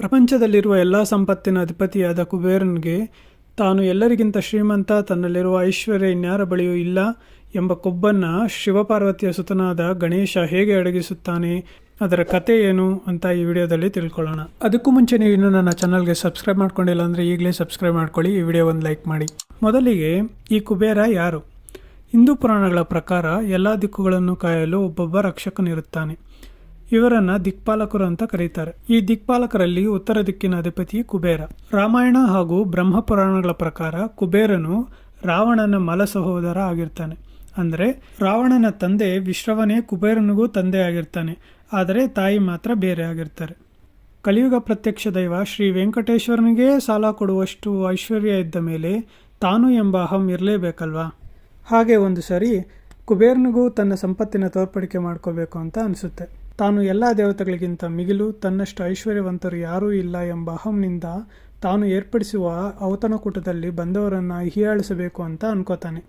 ಪ್ರಪಂಚದಲ್ಲಿರುವ ಎಲ್ಲ ಸಂಪತ್ತಿನ ಅಧಿಪತಿಯಾದ ಕುಬೇರನಿಗೆ ತಾನು ಎಲ್ಲರಿಗಿಂತ ಶ್ರೀಮಂತ, ತನ್ನಲ್ಲಿರುವ ಐಶ್ವರ್ಯ ಇನ್ಯಾರ ಬಳಿಯೂ ಇಲ್ಲ ಎಂಬ ಕೊಬ್ಬನ್ನು ಶಿವಪಾರ್ವತಿಯ ಸುತನಾದ ಗಣೇಶ ಹೇಗೆ ಅಡಗಿಸುತ್ತಾನೆ, ಅದರ ಕತೆ ಏನು ಅಂತ ಈ ವಿಡಿಯೋದಲ್ಲಿ ತಿಳ್ಕೊಳ್ಳೋಣ. ಅದಕ್ಕೂ ಮುಂಚೆ ನೀವು ಇನ್ನೂ ನನ್ನ ಚಾನಲ್ಗೆ ಸಬ್ಸ್ಕ್ರೈಬ್ ಮಾಡ್ಕೊಂಡಿಲ್ಲ ಅಂದರೆ ಈಗಲೇ ಸಬ್ಸ್ಕ್ರೈಬ್ ಮಾಡ್ಕೊಳ್ಳಿ, ಈ ವಿಡಿಯೋ ಒಂದು ಲೈಕ್ ಮಾಡಿ. ಮೊದಲಿಗೆ ಈ ಕುಬೇರ ಯಾರು? ಹಿಂದೂ ಪುರಾಣಗಳ ಪ್ರಕಾರ ಎಲ್ಲ ದಿಕ್ಕುಗಳನ್ನು ಕಾಯಲು ಒಬ್ಬೊಬ್ಬ ರಕ್ಷಕನಿರುತ್ತಾನೆ. ಇವರನ್ನ ದಿಕ್ಪಾಲಕರು ಅಂತ ಕರೀತಾರೆ. ಈ ದಿಕ್ಪಾಲಕರಲ್ಲಿ ಉತ್ತರ ದಿಕ್ಕಿನ ಅಧಿಪತಿ ಕುಬೇರ. ರಾಮಾಯಣ ಹಾಗೂ ಬ್ರಹ್ಮ ಪುರಾಣಗಳ ಪ್ರಕಾರ ಕುಬೇರನು ರಾವಣನ ಮಲ ಸಹೋದರ ಆಗಿರ್ತಾನೆ. ಅಂದರೆ ರಾವಣನ ತಂದೆ ವಿಶ್ರವನೇ ಕುಬೇರನಿಗೂ ತಂದೆ ಆಗಿರ್ತಾನೆ. ಆದರೆ ತಾಯಿ ಮಾತ್ರ ಬೇರೆ ಆಗಿರ್ತಾರೆ. ಕಲಿಯುಗ ಪ್ರತ್ಯಕ್ಷ ದೈವ ಶ್ರೀ ವೆಂಕಟೇಶ್ವರನಿಗೇ ಸಾಲ ಕೊಡುವಷ್ಟು ಐಶ್ವರ್ಯ ಇದ್ದ ಮೇಲೆ ತಾನು ಎಂಬ ಅಹಂ ಇರಲೇಬೇಕಲ್ವಾ? ಹಾಗೆ ಒಂದು ಸರಿ ಕುಬೇರನಿಗೂ ತನ್ನ ಸಂಪತ್ತಿನ ತೋರ್ಪಡಿಕೆ ಮಾಡ್ಕೋಬೇಕು ಅಂತ ಅನಿಸುತ್ತೆ. ತಾನು ಎಲ್ಲ ದೇವತೆಗಳಿಗಿಂತ ಮಿಗಿಲು, ತನ್ನಷ್ಟು ಐಶ್ವರ್ಯವಂತರು ಯಾರೂ ಇಲ್ಲ ಎಂಬ ಅಹಂನಿಂದ ತಾನು ಏರ್ಪಡಿಸುವ ಔತಣಕೂಟದಲ್ಲಿ ಬಂದವರನ್ನು ಹೀಯಾಳಿಸಬೇಕು ಅಂತ ಅನ್ಕೋತಾನೆ.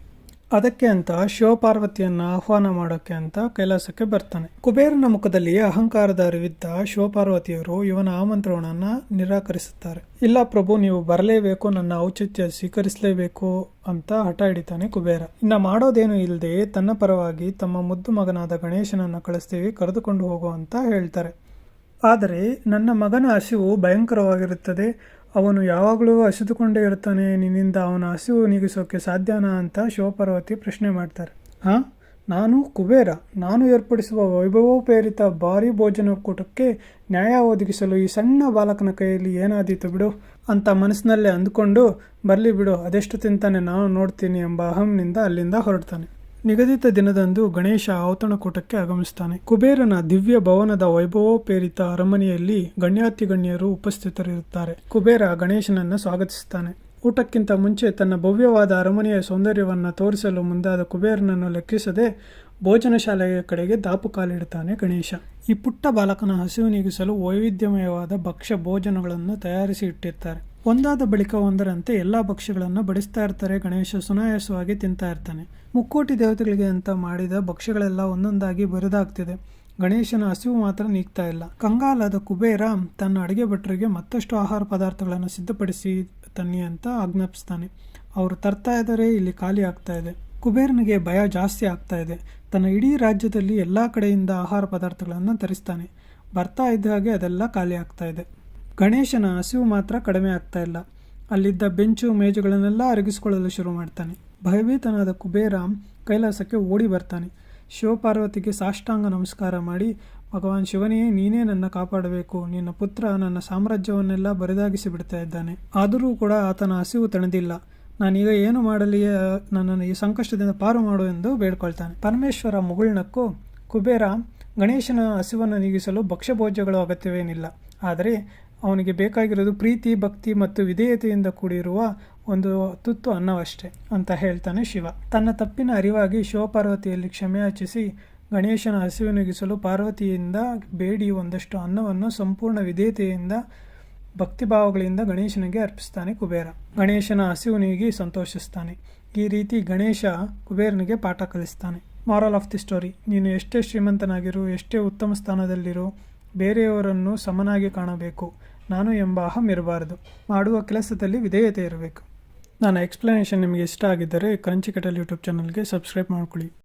ಅದಕ್ಕೆ ಅಂತ ಶಿವಪಾರ್ವತಿಯನ್ನು ಆಹ್ವಾನ ಮಾಡೋಕ್ಕೆ ಅಂತ ಕೈಲಾಸಕ್ಕೆ ಬರ್ತಾನೆ. ಕುಬೇರನ ಮುಖದಲ್ಲಿ ಅಹಂಕಾರದ ಅರಿವಿದ್ದ ಶಿವಪಾರ್ವತಿಯವರು ಇವನ ಆಮಂತ್ರಣವನ್ನ ನಿರಾಕರಿಸುತ್ತಾರೆ. ಇಲ್ಲ ಪ್ರಭು, ನೀವು ಬರಲೇಬೇಕು, ನನ್ನ ಔಚಿತ್ಯ ಸ್ವೀಕರಿಸಲೇಬೇಕು ಅಂತ ಹಠ ಹಿಡಿತಾನೆ ಕುಬೇರ. ಇನ್ನ ಮಾಡೋದೇನು ಇಲ್ಲದೆ ತನ್ನ ಪರವಾಗಿ ತಮ್ಮ ಮುದ್ದು ಮಗನಾದ ಗಣೇಶನನ್ನ ಕಳಿಸ್ತೀವಿ, ಕರೆದುಕೊಂಡು ಹೋಗು ಅಂತ ಹೇಳ್ತಾರೆ. ಆದರೆ ನನ್ನ ಮಗನ ಹಸಿವು ಭಯಂಕರವಾಗಿರುತ್ತದೆ. ಅವನು ಯಾವಾಗಲೂ ಹಸಿದುಕೊಂಡೇ ಇರ್ತಾನೆ ನಿನ್ನಿಂದ ಅವನ ಹಸಿವು ನೀಗಿಸೋಕೆ ಸಾಧ್ಯನಾ ಅಂತ ಶಿವಪಾರ್ವತಿ ಪ್ರಶ್ನೆ ಮಾಡ್ತಾರೆ. ಹಾಂ ನಾನು ಕುಬೇರ. ನಾನು ಏರ್ಪಡಿಸುವ ವೈಭವೋಪೇರಿತ ಭಾರಿ ಭೋಜನಕೂಟಕ್ಕೆ ನ್ಯಾಯ ಒದಗಿಸಲು ಈ ಸಣ್ಣ ಬಾಲಕನ ಕೈಯಲ್ಲಿ ಏನಾದೀತು ಬಿಡು ಅಂತ ಮನಸ್ಸಿನಲ್ಲೇ ಅಂದ್ಕೊಂಡು, ಬರಲಿ ಬಿಡು, ಅದೆಷ್ಟು ತಿಂತಾನೆ ನಾನು ನೋಡ್ತೀನಿ ಎಂಬ ಅಹಂನಿಂದ ಅಲ್ಲಿಂದ ಹೊರಡ್ತಾನೆ. ನಿಗದಿತ ದಿನದಂದು ಗಣೇಶ ಔತಣಕೂಟಕ್ಕೆ ಆಗಮಿಸ್ತಾನೆ ಕುಬೇರನ ದಿವ್ಯ ಭವನದ ವೈಭವೋಪೇರಿತ ಅರಮನೆಯಲ್ಲಿ ಗಣ್ಯಾತಿ ಗಣ್ಯರು ಉಪಸ್ಥಿತರಿರುತ್ತಾರೆ. ಕುಬೇರ ಗಣೇಶನನ್ನ ಸ್ವಾಗತಿಸುತ್ತಾನೆ. ಊಟಕ್ಕಿಂತ ಮುಂಚೆ ತನ್ನ ಭವ್ಯವಾದ ಅರಮನೆಯ ಸೌಂದರ್ಯವನ್ನು ತೋರಿಸಲು ಮುಂದಾದ ಕುಬೇರನನ್ನು ಲೆಕ್ಕಿಸದೆ ಭೋಜನ ಶಾಲೆಯ ಕಡೆಗೆ ದಾಪು ಕಾಲಿಡುತ್ತಾನೆ ಗಣೇಶ. ಈ ಪುಟ್ಟ ಬಾಲಕನ ಹಸಿವು ನೀಗಿಸಲು ವೈವಿಧ್ಯಮಯವಾದ ಭಕ್ಷ್ಯ ಭೋಜನಗಳನ್ನು ತಯಾರಿಸಿ ಇಟ್ಟಿರ್ತಾರೆ. ಒಂದಾದ ಬಳಿಕ ಒಂದರಂತೆ ಎಲ್ಲ ಭಕ್ಷ್ಯಗಳನ್ನು ಬಡಿಸ್ತಾ ಇರ್ತಾರೆ. ಗಣೇಶ ಸುನಾಯಾಸವಾಗಿ ತಿಂತಾ ಇರ್ತಾನೆ. ಮುಕ್ಕೋಟಿ ದೇವತೆಗಳಿಗೆ ಅಂತ ಮಾಡಿದ ಭಕ್ಷ್ಯಗಳೆಲ್ಲ ಒಂದೊಂದಾಗಿ ಬರಿದಾಗ್ತಿದೆ. ಗಣೇಶನ ಹಸಿವು ಮಾತ್ರ ನೀಗ್ತಾ ಇಲ್ಲ. ಕಂಗಾಲಾದ ಕುಬೇರ ತನ್ನ ಅಡುಗೆ ಭಟ್ರಿಗೆ ಮತ್ತಷ್ಟು ಆಹಾರ ಪದಾರ್ಥಗಳನ್ನು ಸಿದ್ಧಪಡಿಸಿ ತನ್ನಿ ಅಂತ ಆಜ್ಞಾಪಿಸ್ತಾನೆ. ಅವರು ತರ್ತಾ ಇದ್ದಾರೆ, ಇಲ್ಲಿ ಖಾಲಿ ಆಗ್ತಾ ಇದೆ. ಕುಬೇರನಿಗೆ ಭಯ ಜಾಸ್ತಿ ಆಗ್ತಾ ಇದೆ. ತನ್ನ ಇಡೀ ರಾಜ್ಯದಲ್ಲಿ ಎಲ್ಲ ಕಡೆಯಿಂದ ಆಹಾರ ಪದಾರ್ಥಗಳನ್ನು ತರಿಸ್ತಾನೆ. ಬರ್ತಾ ಇದ್ದ ಹಾಗೆ ಅದೆಲ್ಲ ಖಾಲಿ ಆಗ್ತಾ ಇದೆ. ಗಣೇಶನ ಹಸಿವು ಮಾತ್ರ ಕಡಿಮೆ ಆಗ್ತಾ ಇಲ್ಲ. ಅಲ್ಲಿದ್ದ ಬೆಂಚು ಮೇಜುಗಳನ್ನೆಲ್ಲ ಅರಗಿಸಿಕೊಳ್ಳಲು ಶುರು ಮಾಡ್ತಾನೆ. ಭಯಭೀತನಾದ ಕುಬೇರ ಕೈಲಾಸಕ್ಕೆ ಓಡಿ ಬರ್ತಾನೆ. ಶಿವಪಾರ್ವತಿಗೆ ಸಾಷ್ಟಾಂಗ ನಮಸ್ಕಾರ ಮಾಡಿ, ಭಗವಾನ್ ಶಿವನೇ, ನೀನೇ ನನ್ನ ಕಾಪಾಡಬೇಕು. ನಿನ್ನ ಪುತ್ರ ನನ್ನ ಸಾಮ್ರಾಜ್ಯವನ್ನೆಲ್ಲ ಬರಿದಾಗಿಸಿ ಬಿಡ್ತಾ ಇದ್ದಾನೆ. ಆದರೂ ಕೂಡ ಆತನ ಹಸಿವು ತಣದಿಲ್ಲ. ನಾನೀಗ ಏನು ಮಾಡಲಿ ನನ್ನನ್ನು ಈ ಸಂಕಷ್ಟದಿಂದ ಪಾರು ಮಾಡು ಎಂದು ಬೇಡ್ಕೊಳ್ತಾನೆ. ಪರಮೇಶ್ವರ ಮುಗುಳ್ನಕ್ಕೂ ಕುಬೇರ, ಗಣೇಶನ ಹಸಿವನ್ನು ನೀಗಿಸಲು ಭಕ್ಷ್ಯಭೋಜ್ಯಗಳು ಅಗತ್ಯವೇನಿಲ್ಲ. ಆದರೆ ಅವನಿಗೆ ಬೇಕಾಗಿರೋದು ಪ್ರೀತಿ, ಭಕ್ತಿ ಮತ್ತು ವಿಧೇಯತೆಯಿಂದ ಕೂಡಿರುವ ಒಂದು ತುತ್ತು ಅನ್ನವಷ್ಟೇ ಅಂತ ಹೇಳ್ತಾನೆ ಶಿವ. ತನ್ನ ತಪ್ಪಿನ ಅರಿವಾಗಿ ಶಿವಪಾರ್ವತಿಯಲ್ಲಿ ಕ್ಷಮೆಯಾಚಿಸಿ ಗಣೇಶನ ಹಸಿವು ನೀಗಿಸಲು ಪಾರ್ವತಿಯಿಂದ ಬೇಡಿ ಒಂದಷ್ಟು ಅನ್ನವನ್ನು ಸಂಪೂರ್ಣ ವಿಧೇಯತೆಯಿಂದ, ಭಕ್ತಿಭಾವಗಳಿಂದ ಗಣೇಶನಿಗೆ ಅರ್ಪಿಸ್ತಾನೆ ಕುಬೇರ. ಗಣೇಶನ ಹಸಿವು ನೀಗಿ ಸಂತೋಷಿಸ್ತಾನೆ. ಈ ರೀತಿ ಗಣೇಶ ಕುಬೇರನಿಗೆ ಪಾಠ ಕಲಿಸ್ತಾನೆ. ಮಾರಲ್ ಆಫ್ ದಿ ಸ್ಟೋರಿ, ನೀನು ಎಷ್ಟೇ ಶ್ರೀಮಂತನಾಗಿರು, ಎಷ್ಟೇ ಉತ್ತಮ ಸ್ಥಾನದಲ್ಲಿರು ಬೇರೆಯವರನ್ನು ಸಮನಾಗಿ ಕಾಣಬೇಕು. ನಾನು ಎಂಬ ಅಹಂ ಇರಬಾರದು. ಮಾಡುವ ಕೆಲಸದಲ್ಲಿ ವಿಧೇಯತೆ ಇರಬೇಕು. ನನ್ನ ಎಕ್ಸ್ಪ್ಲನೇಷನ್ ನಿಮಗೆ ಇಷ್ಟ ಆಗಿದ್ದರೆ ಕ್ರಂಚಿ ಕಟಲ್ ಯೂಟ್ಯೂಬ್ ಚಾನಲ್ಗೆ ಸಬ್ಸ್ಕ್ರೈಬ್ ಮಾಡ್ಕೊಳ್ಳಿ.